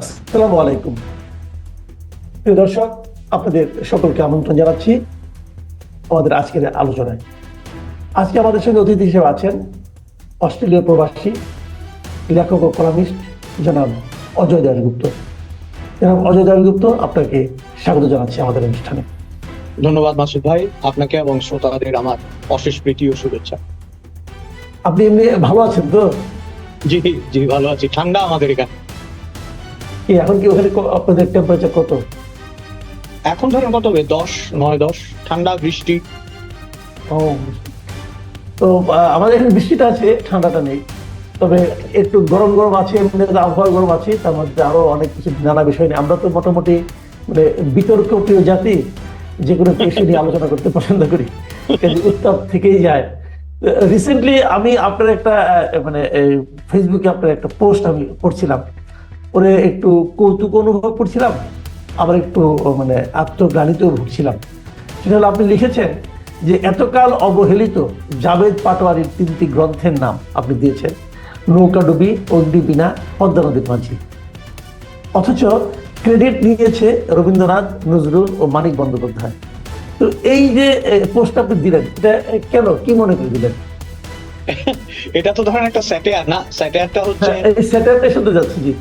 আসসালামু আলাইকুম। প্রিয় দর্শক আপনাদের সকলকে আমন্ত্রণ জানাচ্ছি আমাদের আজকের আলোচনায়। আজকে আমাদের সঙ্গে অতিথি হিসেবে আছেন অস্ট্রেলীয় প্রবাসী লেখক ও কলামিস্ট জনাব অজয় দাশগুপ্ত। জনাব অজয় দাশগুপ্ত আপনাকে স্বাগত জানাচ্ছি আমাদের অনুষ্ঠানে। ধন্যবাদ মাসুদ ভাই আপনাকে এবং শ্রোতাদের আমার অশেষ প্রীতি ও শুভেচ্ছা। আপনি এমনি ভালো আছেন তো? জি জি ভালো আছি। ঠান্ডা আমাদের এখানে। কি এখন কি ওখানে আপনাদের টেম্পারেচার কত? এখন ধরেন কত হবে? দশ নয় দশ ঠান্ডা বৃষ্টি। ও তো আমাদের এখানে বৃষ্টিটা আছে ঠান্ডাটা নেই। তবে একটু গরম গরম আছে এমনি আবহাওয়া গরম আছে তার মধ্যে আরও অনেক কিছু নানা বিষয় নিয়ে আমরা তো মোটামুটি মানে বিতর্ক প্রিয় জাতি যে কোনো বিষয় নিয়ে আলোচনা করতে পছন্দ করি। উত্তাপ থেকেই যায়। রিসেন্টলি আমি আপনার একটা মানে ফেসবুকে আপনার একটা পোস্ট আমি পড়ছিলাম। ওরে একটু কৌতুক অনুভব করছিলাম আবার একটু মানে আত্মগ্লানিতেও ভুগছিলাম। সেটা হলো আপনি লিখেছেন যে এতকাল অবহেলিত জাভেদ পাটোয়ারির তিনটি গ্রন্থের নাম আপনি দিয়েছেন। নৌকাডুবি অগ্নিবীণা পদ্মা নদীর মাঝি। অথচ ক্রেডিট নিয়েছে রবীন্দ্রনাথ নজরুল ও মানিক বন্দ্যোপাধ্যায়। তো এই যে পোস্ট আপনি দিলেন এটা কেন কি মনে করে দিলেন? এটা তো ধরেন একটা স্যাটেয়ার না স্যাটেয়ারটা হচ্ছে হ্যাঁ, স্যাটারটাই শুনতে যাচ্ছি জি।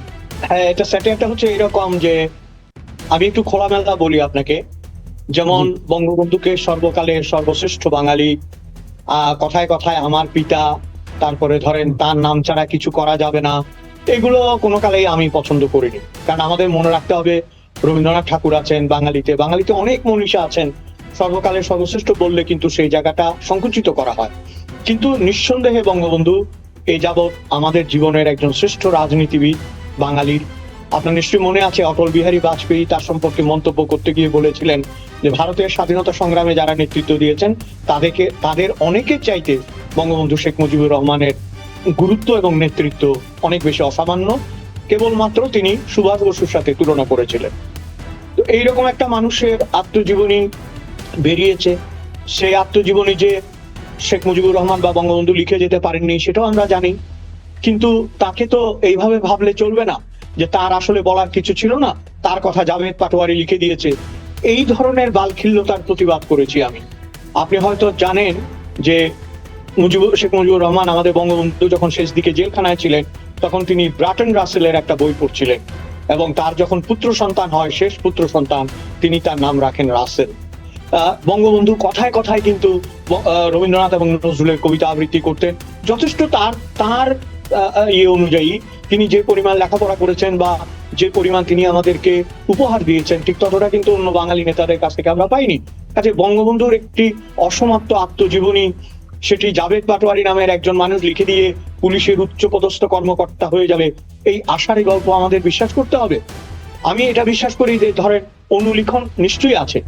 হ্যাঁ এটা স্যাটেয়ারটা হচ্ছে এরকম যে আমি একটু খোলামেলা বলি আপনাকে। যেমন বঙ্গবন্ধুকে সর্বকালের সর্বশ্রেষ্ঠ বাঙালি আহ, কথায় কথায় আমার পিতা তারপরে ধরেন তার নাম ছাড়া কিছু করা যাবে না এগুলো কোনো কালেই আমি পছন্দ করিনি। কারণ আমাদের মনে রাখতে হবে রবীন্দ্রনাথ ঠাকুর আছেন বাঙালিতে বাঙালিতে অনেক মনীষা আছেন সর্বকালের সর্বশ্রেষ্ঠ বললে কিন্তু সেই জায়গাটা সংকুচিত করা হয়। কিন্তু নিঃসন্দেহে বঙ্গবন্ধু এই যাবৎ আমাদের জীবনের একজন শ্রেষ্ঠ রাজনীতিবিদ বাঙালির। আপনার নিশ্চয়ই মনে আছে, অটল বিহারী বাজপেয়ী তার সম্পর্কে মন্তব্য করতে গিয়ে বলেছিলেন যে, ভারতের স্বাধীনতা সংগ্রামে যারা নেতৃত্ব দিয়েছেন, তাদেরকে, তাদের অনেকের চাইতে বঙ্গবন্ধু শেখ মুজিবুর রহমানের গুরুত্ব এবং নেতৃত্ব অনেক বেশি অসামান্য। কেবলমাত্র তিনি সুভাষ বসুর সাথে তুলনা করেছিলেন। তো এইরকম একটা মানুষের আত্মজীবনী বেরিয়েছে। সেই আত্মজীবনী যে শেখ মুজিবুর রহমান বা বঙ্গবন্ধু লিখে যেতে পারেননি, সেটাও আমরা জানি। কিন্তু তাকে তো এইভাবে ভাবলে চলবে না যে তার আসলে বলার কিছু ছিল না, তার কথা জাভেদ পাটোয়ারি লিখে দিয়েছে। এই ধরনের বালখিল্যতার প্রতিবাদ করেছি আমি। আপনি হয়তো জানেন যে মুজিব শেখ মুজিবুর রহমান আমাদের বঙ্গবন্ধু যখন শেষ দিকে জেলখানায় ছিলেন, তখন তিনি ব্রাটন রাসেলের একটা বই পড়ছিলেন এবং তার যখন পুত্র সন্তান হয়, শেষ পুত্র সন্তান, তিনি তার নাম রাখেন রাসেল। বঙ্গবন্ধু কথায় কথায় কিন্তু রবীন্দ্রনাথ এবং নজরুলের কবিতা আবৃত্তি করতেন। যথেষ্ট তার তার ইয়ে অনুযায়ী তিনি যে পরিমাণ লেখাপড়া করেছেন বা যে পরিমাণ তিনি আমাদেরকে উপহার দিয়েছেন, ঠিক ততটা কিন্তু অন্য বাঙালি নেতাদের কাছ থেকে আমরা পাইনি। কাজে বঙ্গবন্ধুর একটি অসমাপ্ত আত্মজীবনী, সেটি জাভেদ পাটোয়ারি নামের একজন মানুষ লিখে দিয়ে পুলিশের উচ্চ পদস্থ কর্মকর্তা হয়ে যাবে, এই আশারই গল্প আমাদের বিশ্বাস করতে হবে। আমি এটা বিশ্বাস করি যে ধরেন অনুলিখন নিশ্চয়ই আছে।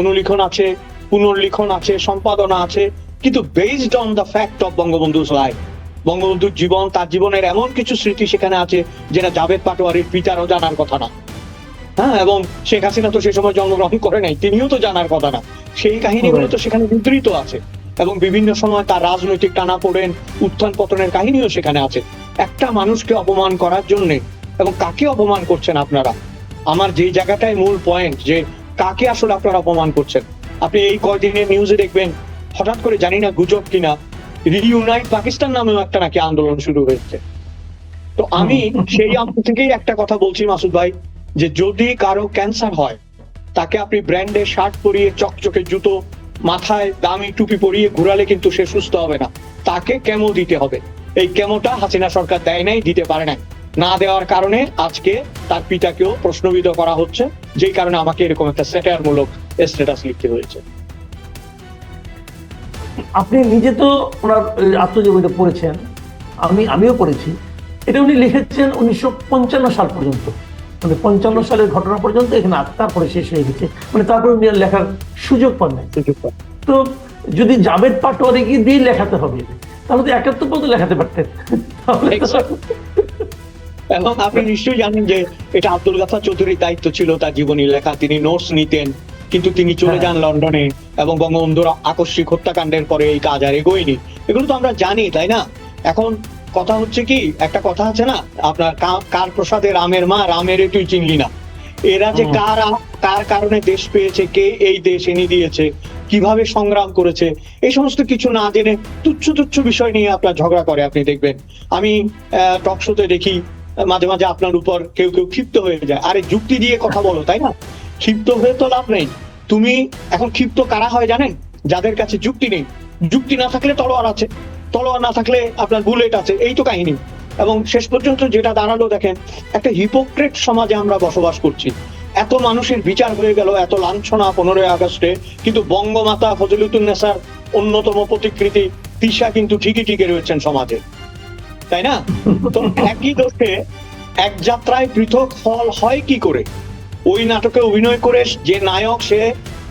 অনুলিখন আছে, পুনর্লিখন আছে, সম্পাদনা আছে, কিন্তু based on the fact of Bangabandhu's life বঙ্গবন্ধুর জীবন তার জীবনের এমন কিছু স্মৃতি সেখানে আছে যেটা জাভেদ পাটোয়ারির পিতারও জানার কথা না। হ্যাঁ এবং শেখ হাসিনা তো সে সময় জন্মগ্রহণ করে নাই তিনিও তো জানার কথা না। সেই কাহিনীগুলো তো সেখানে মুদ্রিত আছে এবং বিভিন্ন সময় তার রাজনৈতিক টানা পড়েন উত্থান পতনের কাহিনীও সেখানে আছে। একটা মানুষকে অপমান করার জন্য এবং কাকে অপমান করছেন আপনারা? আমার যে জায়গাটায় মূল পয়েন্ট যে কাকে আসলে আপনারা অপমান করছেন? আপনি এই কয়দিনের নিউজে দেখবেন হঠাৎ করে জানি না গুজব কিনা রিইউনাইট পাকিস্তান নামেও একটা নাকি আন্দোলন শুরু হয়েছে। তো আমি সেই আমল থেকেই একটা কথা বলছি মাসুদ ভাই যে যদি কারও ক্যান্সার হয় তাকে আপনি ব্র্যান্ডের শার্ট পরিয়ে চকচকে জুতো মাথায় দামি টুপি পরিয়ে ঘুরালে কিন্তু সে সুস্থ হবে না। তাকে কেমো দিতে হবে। এই কেমোটা হাসিনা সরকার দেয় নাই দিতে পারে নাই। না দেওয়ার কারণে আজকে তার পিতাকেও প্রশ্নবিদ্ধ করা হচ্ছে যেই কারণে আমাকে এরকম একটা স্যাটার মূলক স্ট্যাটাস লিখতে হয়েছে। আপনি নিজে তো ওনার আত্মজীবনীটা পড়েছেন আমি আমিও পড়েছি। এটা উনি লিখেছেন উনিশশো পঞ্চান্ন সাল পর্যন্ত। মানে পঞ্চান্ন সালের ঘটনা পর্যন্ত এখানে তারপরে শেষ হয়ে গেছে। মানে তারপরে উনি আর লেখার সুযোগ পান নাই। তো যদি জাভেদ পাটোয়ারিকে দিয়ে লেখাতে হবে তাহলে তো একাত্তর পর্যন্ত লেখাতে পারতেন. এবং আপনি নিশ্চয়ই জানেন যে এটা আব্দুল গাফার চৌধুরীর দায়িত্ব ছিল তার জীবনী লেখা। তিনি নোটস নিতেন। কিন্তু তিনি চলে হ্যাঁ। যান লন্ডনে এবং বঙ্গবন্ধুর আকস্মিক হত্যাকাণ্ডের পরে এই কাজ আর এগোয়নি। এগুলো তো আমরা জানি তাই না? এখন কথা হচ্ছে কি একটা কথা আছে না আপনার কার প্রসাদে রামের মা রামের তুই চিনলি না। এরা যে কার কার কারণে দেশ পেয়েছে কে এই দেশ এনে দিয়েছে কীভাবে সংগ্রাম করেছে এই সমস্ত কিছু না জেনে তুচ্ছ তুচ্ছ বিষয় নিয়ে আপনার ঝগড়া করে আপনি দেখবেন। আমি টক শোতে দেখি মাঝে মাঝে আপনার উপর কেউ কেউ ক্ষিপ্ত হয়ে যায়। আরে যুক্তি দিয়ে কথা বলো তাই না? ক্ষিপ্ত হয়ে তো লাভ নেই। তুমি এখন ক্ষিপ্ত কারা হয় জানেন? যাদের কাছে যুক্তি নেই। যুক্তি না থাকলে তলোয়ার আছে। তলোয়ার না থাকলে আপনার বুলেট আছে। এই তো কাহিনী। এবং শেষ পর্যন্ত যেটা দাঁড়াল দেখেন, একটা হিপোক্রেট সমাজে আমরা বসবাস করছি। এত মানুষের বিচার হয়ে গেল, এত লাঞ্ছনা পনেরোই আগস্টে। কিন্তু বঙ্গমাতা ফজলুতুন্নেসার অন্যতম প্রতিকৃতি তিশা কিন্তু ঠিকই টিকে রয়েছেন সমাজে। তাই না? তো একই দোষে এক যাত্রায় পৃথক ফল হয় কি করে? ওই নাটকে অভিনয় করে যে নায়ক সে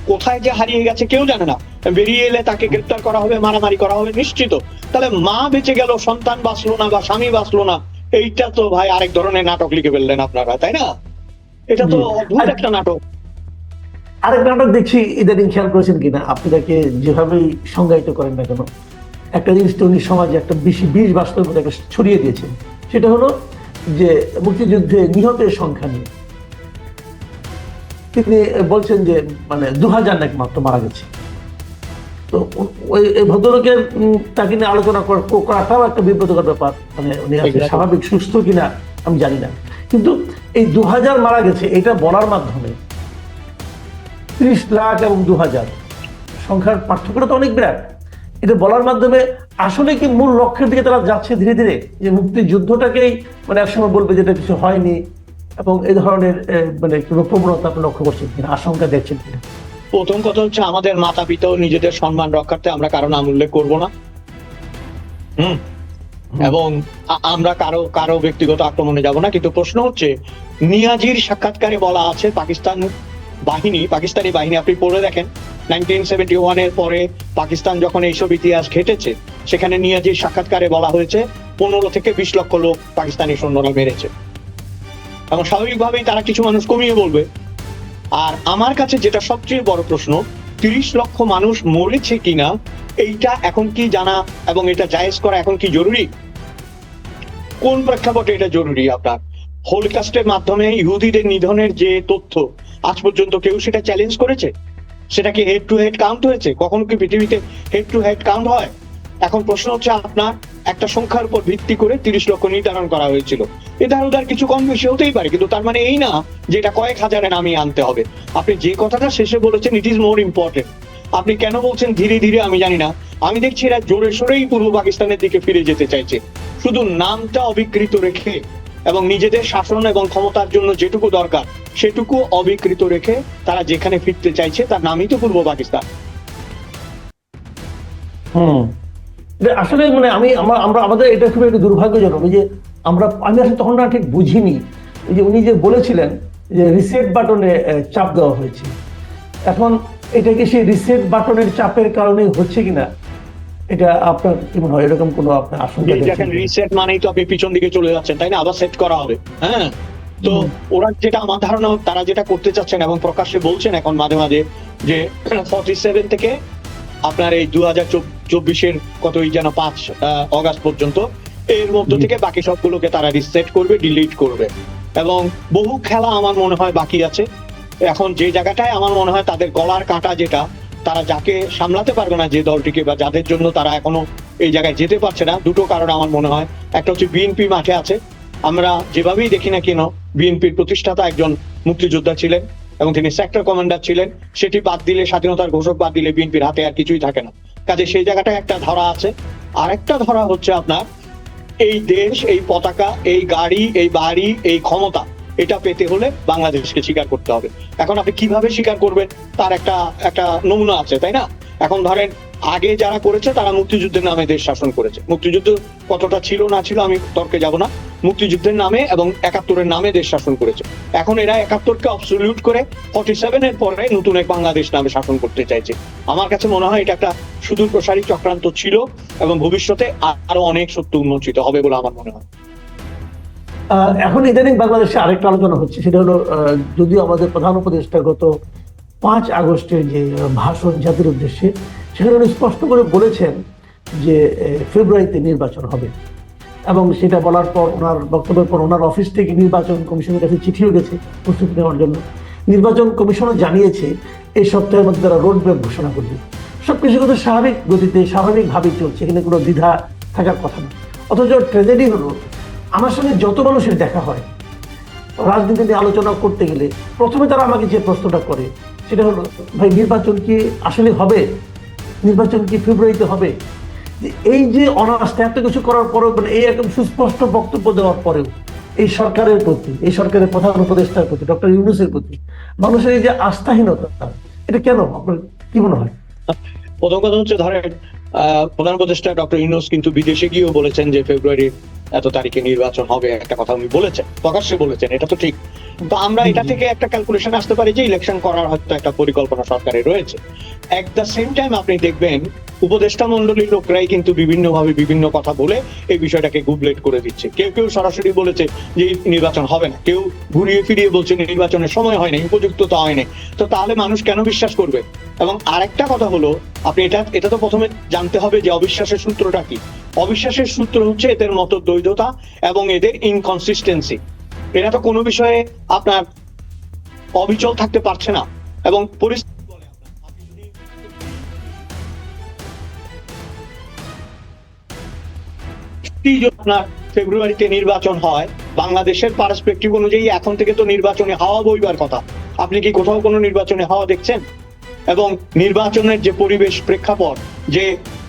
কোথায় যে হারিয়ে গেছে কেউ জানে না। বেরিয়ে এলে তাকে গ্রেপ্তার করা হবে মারামারি করা হবে নিশ্চিত। তাহলে মা বেঁচে গেল সন্তান বাঁচলো না বা স্বামী বাঁচলো না এইটা তো ভাই আরেক ধরনের নাটক লিখে ফেললেন আপনারা তাই না? এটা তো অদ্ভুত একটা নাটক। আরেক নাটক দেখছি ইদানিং খেয়াল করেছেন কিনা? আপনি তাকে যেভাবেই সংজ্ঞায়িত করেন না কেন একটা জিনিস তো উনি সমাজে একটা বেশি বিষ বাস্তবতা ছড়িয়ে দিয়েছেন। সেটা হলো যে মুক্তিযুদ্ধে নিহতের সংখ্যা নিয়ে। তিনি বলছেন যে মানে দু হাজার নাকি মাত্র মারা গেছে। তো ওই ভদ্রলোকের তাকে নিয়ে আলোচনা করাটাও একটা বিব্রতকর ব্যাপার। মানে উনি স্বাভাবিক সুস্থ কিনা আমি জানি না। কিন্তু এই দু হাজার মারা গেছে এটা বলার মাধ্যমে ত্রিশ লাখ এবং দু হাজার সংখ্যার পার্থক্যটা তো অনেক বিরাট। এটা বলার মাধ্যমে আসলে কি মূল লক্ষ্যের দিকে তারা যাচ্ছে ধীরে ধীরে? যে মুক্তিযুদ্ধটাকেই মানে একসময় বলবে যেটা কিছু হয়নি। এবং এই ধরনের মানে কোনো প্রবণতা আপনি লক্ষ্য করছেন কিনা আশঙ্কা দেখছেন কিনা? প্রথম কথা হচ্ছে আমাদের মাতা পিতাও নিজেদের সম্মান রক্ষার্থে আমরা কারও নাম উল্লেখ করব না। হুম? এবং আমরা কারও কারও ব্যক্তিগত আক্রমণে যাব না কিন্তু প্রশ্ন হচ্ছে নিয়াজির সাক্ষাৎকারে বলা আছে পাকিস্তান বাহিনী পাকিস্তানি বাহিনী আপনি পড়ে দেখেন নাইনটিন সেভেন্টি ওয়ানের পরে পাকিস্তান যখন এইসব ইতিহাস ঘটেছে সেখানে নিয়াজির সাক্ষাৎকারে বলা হয়েছে পনেরো থেকে বিশ লক্ষ লোক পাকিস্তানি সৈন্যরা মেরেছে। এবং স্বাভাবিকভাবেই তারা কিছু মানুষ কমিয়ে বলবে। আর আমার কাছে যেটা সবচেয়ে বড় প্রশ্ন, তিরিশ লক্ষ মানুষ মরেছে কিনা, এইটা এখন কি জানা এবং এটা জায়েজ করা এখন কি জরুরি? কোন প্রেক্ষাপটে এটা জরুরি আপনার? হোলকাস্টের মাধ্যমে ইহুদিদের নিধনের যে তথ্য, আজ পর্যন্ত কেউ সেটা চ্যালেঞ্জ করেছে? সেটা কি হেড টু হেড কাউন্ট হয়েছে? কখনো কি পৃথিবীতে হেড টু হেড কাউন্ট হয়? এখন প্রশ্ন হচ্ছে আপনার একটা সংখ্যার উপর ভিত্তি করে তিরিশ লক্ষ নির্ধারণ করা হয়েছিল। এধার ওধার কিছু কম বেশি হতেই পারে, কিন্তু তার মানে এই না যে এটা কয়েক হাজারে নামিয়ে আনতে হবে। আপনি যে কথাটা শেষে বলেছেন ইট ইজ মোর ইম্পর্টেন্ট আপনি কেন বলছেন ধীরে ধীরে আমি জানি না। আমি দেখছি এরা জোরে সোরেই পূর্ব পাকিস্তানের দিকে ফিরে যেতে চাইছে। শুধু নামটা অবিকৃত রেখে এবং নিজেদের শাসন এবং ক্ষমতার জন্য যেটুকু দরকার, সেটুকু অবিকৃত রেখে তারা যেখানে ফিরতে চাইছে, তার নামই তো পূর্ব পাকিস্তান। হুম। এটা আসলে মানে আমি আমরা আমরা আমাদের এটা খুবই একটু দুর্ভাগ্যজনক। যে আমরা আমি আসলে তখন না ঠিক বুঝিনি। যে উনি যে বলেছিলেন যে রিসেট বাটনে চাপ দেওয়া হয়েছে। এখন এটা কি সেই রিসেট বাটনের চাপের কারণে হচ্ছে কিনা এটা আপনার কি মনে হয়? এরকম কোনো আপনার আশঙ্কা দেখেন রিসেট মানেই তো আপনি পিছন দিকে চলে যাচ্ছেন তাই না? আবার সেট করা হবে হ্যাঁ? তো ওরা যেটা আমার ধারণা তারা যেটা করতে চাচ্ছেন এবং প্রকাশ্যে বলছেন এখন মাঝে মাঝে যে ফর্টি সেভেন থেকে আপনার এই দু হাজার চব্বিশের কতই যেন পাঁচ অগাস্ট পর্যন্ত এর মধ্য থেকে বাকি সবগুলোকে তারা রিসেট করবে ডিলিট করবে। এবং বহু খেলা আমার মনে হয় বাকি আছে। এখন যে জায়গাটায় আমার মনে হয় তাদের গলার কাঁটা যেটা তারা যাকে সামলাতে পারবে না যে দলটিকে বা যাদের জন্য তারা এখনও এই জায়গায় যেতে পারছে না দুটো কারণ আমার মনে হয়। একটা হচ্ছে বিএনপি মাঠে আছে। আমরা যেভাবেই দেখি না কেন বিএনপির প্রতিষ্ঠাতা একজন মুক্তিযোদ্ধা ছিলেন এবং তিনি সেক্টর কমান্ডার ছিলেন। সেটি বাদ দিলে স্বাধীনতার ঘোষক বাদ দিলে বিএনপির হাতে আর কিছুই থাকে না। কাজে সেই জায়গাটা একটা ধরা আছে। আরেকটা ধরা হচ্ছে আপনার, এই দেশ, এই পতাকা, এই গাড়ি, এই বাড়ি, এই ক্ষমতা, এটা পেতে হলে বাংলাদেশকে স্বীকার করতে হবে। এখন আপনি কীভাবে স্বীকার করবেন? তার একটা একটা নমুনা আছে, তাই না? এখন ধরেন আগে যারা করেছে, তারা মুক্তিযুদ্ধের নামে দেশ শাসন করেছে। মুক্তিযুদ্ধ কতটা ছিল না ছিল আমি তর্কে যাব না। মুক্তিযুদ্ধের নামে এবং একাত্তরের নামে দেশ শাসন করেছে। এখন এরা একাত্তরকে অবসলিউট করে ফর্টি সেভেনের পরে নতুন এক বাংলাদেশ নামে শাসন করতে চাইছে। আমার কাছে মনে হয় এটা একটা সুদূর প্রসারী চক্রান্ত ছিল এবং ভবিষ্যতে আরও অনেক সত্য উন্মোচিত হবে বলে আমার মনে হয়। এখন ইদানিং বাংলাদেশে আরেকটা আলোচনা হচ্ছে, সেটা হলো যদিও আমাদের প্রধান উপদেষ্টা গত পাঁচ আগস্টের যে ভাষণ জাতির উদ্দেশ্যে সেখানে উনি স্পষ্ট করে বলেছেন যে ফেব্রুয়ারিতে নির্বাচন হবে। এবং সেটা বলার পর ওনার বক্তব্যের পর ওনার অফিস থেকে নির্বাচন কমিশনের কাছে চিঠিও গেছে প্রস্তুতি নেওয়ার জন্য। নির্বাচন কমিশনও জানিয়েছে এই সপ্তাহের মধ্যে তারা রোড ম্যাপ ঘোষণা করবে। সব কিছু কিন্তু স্বাভাবিক গতিতে স্বাভাবিকভাবেই চলছে, এখানে কোনো দ্বিধা থাকার কথা না। অথচ ট্র্যাজেডি হলো, আমার সঙ্গে যত মানুষের দেখা হয়, রাজনীতি নিয়ে আলোচনা করতে গেলে প্রথমে তারা আমাকে যে প্রশ্নটা করে, সেটা হলো, ভাই, নির্বাচন কি আসলে হবে? নির্বাচন কি ফেব্রুয়ারিতে হবে এই যে অনাস্থা এত কিছু করার পরেও মানে এই একদম সুস্পষ্ট বক্তব্য দেওয়ার পরেও, এই সরকারের প্রতি, এই সরকারের প্রধান উপদেষ্টার প্রতি, ডক্টর ইউনুসের প্রতি, মানুষের এই যে আস্থাহীনতা, এটা কেন? আপনার কি মনে হয়? প্রথম কথা হচ্ছে, ধরেন প্রধান উপদেষ্টা ডক্টর ইউনুস কিন্তু বিদেশে গিয়েও বলেছেন যে ফেব্রুয়ারির এত তারিখে নির্বাচন হবে, একটা কথা উনি বলেছেন, প্রকাশ্যে বলেছেন, এটা তো ঠিক। তো আমরা এটা থেকে একটা ক্যালকুলেশন আসতে পারি যে ইলেকশন করার হয়তো একটা পরিকল্পনা সরকারের রয়েছে। এট দ্য সেম টাইম আপনি দেখবেন উপদেষ্টা মন্ডলীর লোকরাই কিন্তু বিভিন্ন ভাবে বিভিন্ন কথা বলে এই বিষয়টাকে গুবলেট করে দিচ্ছে। কেউ কেউ সরাসরি বলেছে যে নির্বাচন হবে না। কেউ ঘুরিয়ে ফিরিয়ে বলছে নির্বাচনের সময় হয়নি উপযুক্ততা হয়নি তো তাহলে মানুষ কেন বিশ্বাস করবে? এবং আরেকটা কথা হলো, আপনি এটা এটা তো প্রথমে জানতে হবে যে অবিশ্বাসের সূত্রটা কি। অবিশ্বাসের সূত্র হচ্ছে এদের মতো দ্বৈধতা এবং এদের ইনকনসিস্টেন্সি এরা তো কোনো বিষয়ে আপনার অবিচল থাকতে পারছে না। এবং পরিস্থিতি আপনার ফেব্রুয়ারিতে নির্বাচন হয়, বাংলাদেশের পার্সপেক্টিভ অনুযায়ী এখন থেকে তো নির্বাচনে হাওয়া বইবার কথা। আপনি কি কোথাও কোনো নির্বাচনে হাওয়া দেখছেন? এবং নির্বাচনের যে পরিবেশ প্রেক্ষাপট, যে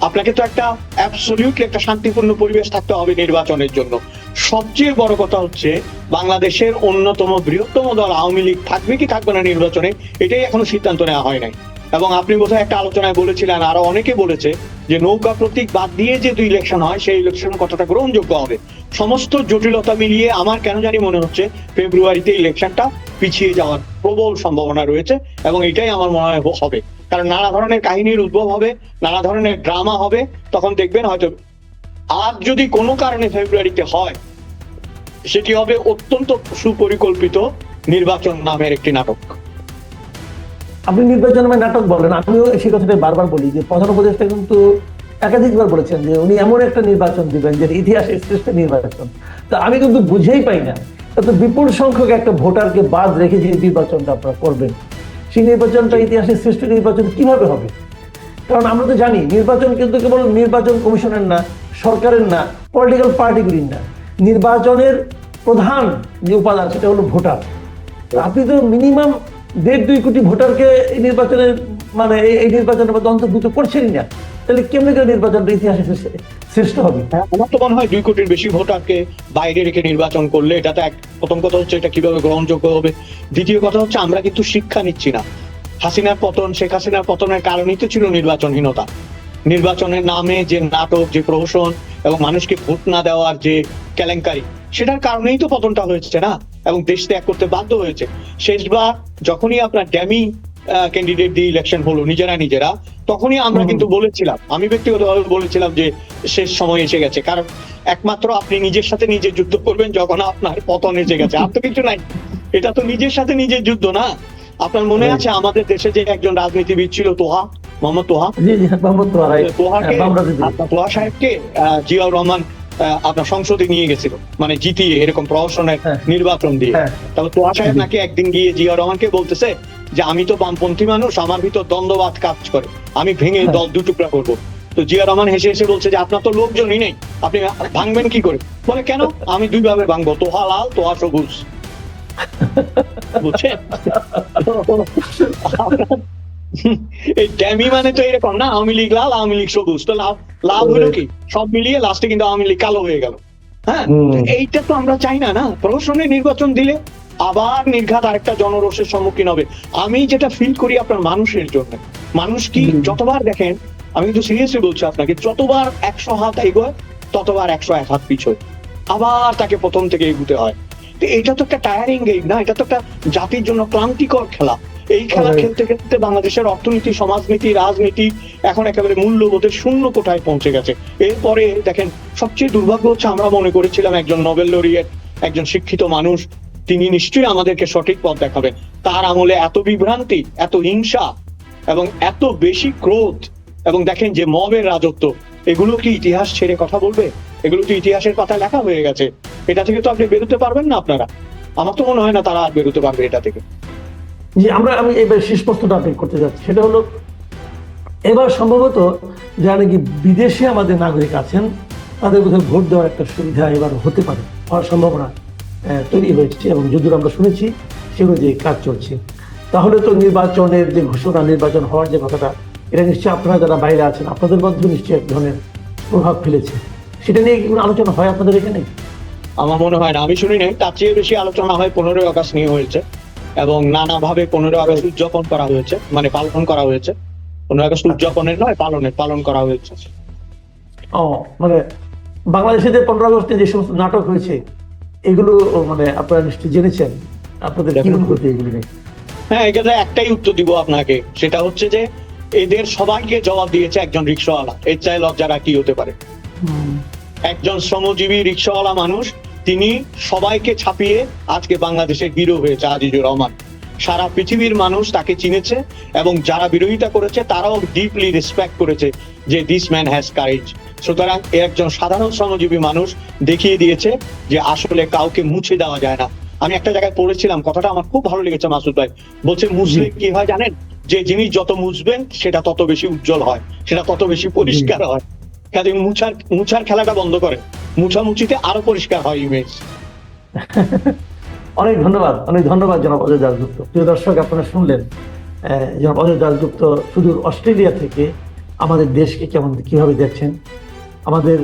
আপনাকে তো একটা অ্যাবসলিউটলি একটা শান্তিপূর্ণ পরিবেশ থাকতে হবে নির্বাচনের জন্য। সবচেয়ে বড় কথা হচ্ছে বাংলাদেশের অন্যতম বৃহত্তম দল আওয়ামী লীগ থাকবে কি থাকবে না নির্বাচনে, এটাই এখনও সিদ্ধান্ত নেওয়া হয় নাই। এবং আপনি বোধহয় একটা আলোচনায় বলেছিলেন, আরও অনেকে বলেছে যে নৌকা প্রতীক বাদ দিয়ে যে দুই ইলেকশন হয়, সেই ইলেকশন কতটা গ্রহণযোগ্য হবে? সমস্ত জটিলতা মিলিয়ে আমার কেন জানি মনে হচ্ছে ফেব্রুয়ারিতে ইলেকশনটা পিছিয়ে যাওয়ার প্রবল সম্ভাবনা রয়েছে এবং এটাই আমার মনে হয় হবে। কারণ নানা ধরনের কাহিনীর উদ্ভব হবে, নানা ধরনের ড্রামা হবে, তখন দেখবেন হয়তো আজ যদি কোনো কারণে ফেব্রুয়ারিতে হয়, সেটি হবে অত্যন্ত সুপরিকল্পিত নির্বাচন নামের একটি নাটক। আপনি নির্বাচনের নাটক বলেন, আমিও সেই কথাটা বারবার বলি যে প্রধান উপদেষ্টা কিন্তু একাধিকবার বলেছেন যে উনি এমন একটা নির্বাচন দিবেন যে ইতিহাসের শ্রেষ্ঠ নির্বাচন। তো আমি কিন্তু বুঝেই পাই না। এত বিপুল সংখ্যক একটা ভোটারকে বাদ রেখে যে নির্বাচনটা আপনারা করবেন, সেই নির্বাচনটা ইতিহাসের শ্রেষ্ঠ নির্বাচন কীভাবে হবে? কারণ আমরা তো জানি, নির্বাচন কিন্তু কেবল নির্বাচন কমিশনের না সরকারের না পলিটিক্যাল পার্টিগুলির না। নির্বাচনের প্রধান যে উপাদান, সেটা হলো ভোটার। আপনি তো মিনিমাম দেড় দুই কোটি ভোটারকে এই নির্বাচনের মানে এই- নির্বাচনের মধ্যে অন্তর্ভুক্ত করছেনই না। তাহলে কেমনি করে নির্বাচনটা ইতিহাসে শ্রেষ্ঠ- হবে? আমার তো মনে হয় দুই কোটির বেশি ভোটারকে বাইরে রেখে নির্বাচন করলে এটা তো এক, প্রথম কথা হচ্ছে এটা কীভাবে গ্রহণযোগ্য হবে। দ্বিতীয় কথা হচ্ছে আমরা কিন্তু শিক্ষা নিচ্ছি না। হাসিনার পতন, শেখ হাসিনার পতনের কারণই তো ছিল নির্বাচনহীনতা। নির্বাচনের নামে যে নাটক যে প্রহসন এবং মানুষকে ভোট না দেওয়ার যে কেলেঙ্কারি সেটার কারণেই তো পতনটা হয়েছে না? এবং দেশ ত্যাগ করতে বাধ্য হয়েছে। শেষবার যখনই আপনার ড্যামি ক্যান্ডিডেট দিয়ে ইলেকশন হলো নিজেরা নিজেরা তখনই আমরা কিন্তু বলেছিলাম আমি ব্যক্তিগতভাবে বলেছিলাম যে শেষ সময় এসে গেছে। কারণ একমাত্র আপনি নিজের সাথে নিজে যুদ্ধ করবেন যখন আপনার পতন এসে গেছে। আর তো কিছু নাই। এটা তো নিজের সাথে নিজের যুদ্ধ না। আপনার মনে আছে আমাদের দেশে যে একজন রাজনীতিবিদ ছিল তোহা? মোহাম্মদ তোহা? জি জি মোহাম্মদ তোহা তোহাকে হ্যাঁ, রাজনীতি। আপনার তোহা সাহেবকে জিয়াউর রহমান আপনার সংসদে নিয়ে গেছিল মানে জিতিয়ে এরকম প্রহসনের হ্যাঁ। নির্বাচন দিয়ে। হ্যাঁ। তবে তোহা সাহেব নাকি একদিন গিয়ে জিয়া রহমানকে বলতেছে যে আমি তো বামপন্থী মানুষ আমার ভিতর দ্বন্দ্ববাদ কাজ করে। আমি ভেঙে। দল দু টুকরা করব। তো জিয়া রহমান হেসে হেসে বলছে যে আপনার তো লোকজনই নেই। আপনি ভাঙবেন কি করে? বলে কেন? আমি দুই ভাবে ভাঙবো তোহা লাল তোহা সবুজ। বুঝছেন? এই ড্যামি মানে তো এরকম না? আওয়ামী লীগ লাল আওয়ামী লীগ সবুজ। তো লাভ লাভ হলো কি? সব মিলিয়ে লাস্টে কিন্তু আওয়ামী লীগ কালো হয়ে গেল। হ্যাঁ? এইটা তো আমরা চাই না না? নির্বাচন দিলে আবার নির্ঘাত আরেকটা জনরোষের সম্মুখীন হবে। আমি যেটা ফিল করি আপনার মানুষের জন্য। মানুষ কি যতবার দেখেন আমি কিন্তু সিরিয়াসলি বলছি আপনাকে যতবার একশো হাত এগোয় ততবার একশো এক হাত পিছোয়। আবার তাকে প্রথম থেকে এগুতে হয়। তো এটা তো একটা টায়ারিং গেম না? এটা তো একটা জাতির জন্য ক্লান্তিকর খেলা। এই খেলা. খেলতে খেলতে বাংলাদেশের অর্থনীতি সমাজনীতি রাজনীতি এখন একেবারে মূল্যবোধের শূন্য কোঠায় পৌঁছে গেছে। এরপরে দেখেন সবচেয়ে দুর্ভাগ্য হচ্ছে আমরা মনে করেছিলাম একজন নোবেল লরিয়েট একজন শিক্ষিত মানুষ তিনি নিশ্চয়ই আমাদেরকে সঠিক পথ দেখাবেন। তার আমলে এত বিভ্রান্তি এত হিংসা এবং এত বেশি ক্রোধ এবং দেখেন যে মবের রাজত্ব এগুলো কি ইতিহাস ছেড়ে কথা বলবে? এগুলো তো ইতিহাসের পাতায় লেখা হয়ে গেছে? এটা থেকে তো আপনি বেরোতে পারবেন না আপনারা। আমার তো মনে হয় না তারা আর বেরোতে পারবে এটা থেকে। যে আমরা, আমি এবার শেষ প্রশ্নটা আপনি করতে যাচ্ছি। সেটা হলো, এবার সম্ভবত যারা নাকি বিদেশে আমাদের নাগরিক আছেন, তাদের কোথাও ভোট দেওয়ার একটা সুবিধা এবার হতে পারে, হওয়ার সম্ভাবনা তৈরি হয়েছে এবং যদিও আমরা শুনেছি, সেগুলো যে কাজ চলছে। তাহলে তো নির্বাচনের যে ঘোষণা, নির্বাচন হওয়ার যে কথাটা, এটা নিশ্চয়ই আপনারা যারা বাইরে আছেন, আপনাদের মধ্যে নিশ্চয়ই এক ধরনের প্রভাব ফেলেছে। সেটা নিয়ে কোনো আলোচনা হয় আপনাদের এখানে? আমার মনে হয় না, আমি শুনি নাই তার চেয়ে বেশি আলোচনা হয় পনেরোই আগস্ট নিয়ে হয়েছে। এবং নানাভাবে পনেরো আগস্ট উদযাপন করা হয়েছে। মানে পালন করা হয়েছে। পনেরো আগস্ট উদযাপনের নয় পালনের পালন করা হয়েছে। ও মানে বাংলাদেশে যে পনেরো আগস্টে যে সমস্ত নাটক হয়েছে এগুলো মানে আপনারা নিশ্চয়ই জেনেছেন। আপনাদের কি মনে করতে হ্যাঁ এখানে একটাই উত্তর দিব আপনাকে। সেটা হচ্ছে যে এদের সবাইকে জবাব দিয়েছে একজন রিক্সাওয়ালা এর চাই লজ্জারা কি হতে পারে। একজন শ্রমজীবী রিক্সাওয়ালা মানুষ তিনি সবাইকে ছাপিয়ে আজকে বাংলাদেশের হিরো হয়েছে আজিজুর রহমান। সারা পৃথিবীর মানুষ তাকে চিনেছে এবং যারা বিরোধিতা করেছে তারাও ডিপলি রেসপেক্ট করেছে যে দিস ম্যান হ্যাজ কারেজ সুতরাং একজন সাধারণ শ্রমজীবী মানুষ দেখিয়ে দিয়েছে যে আসলে কাউকে মুছে দেওয়া যায় না। আমি একটা জায়গায় পড়েছিলাম কথাটা আমার খুব ভালো লেগেছে মাসুদ ভাই। বলছে মুছলে কি হয় জানেন? যে জিনিস যত মুছবেন সেটা তত বেশি উজ্জ্বল হয় সেটা তত বেশি পরিষ্কার হয়। কাজে মুছার মুছার খেলাটা বন্ধ করে। মুছামুছিতে আরও পরিষ্কার হয় ইমেজ অনেক ধন্যবাদ অনেক ধন্যবাদ জনাব অজয় দাসগুপ্ত প্রিয় দর্শক, আপনারা শুনলেন জনাব অজয় দাসগুপ্ত সুদূর অস্ট্রেলিয়া থেকে আমাদের দেশকে কেমন, কীভাবে দেখছেন? আমাদের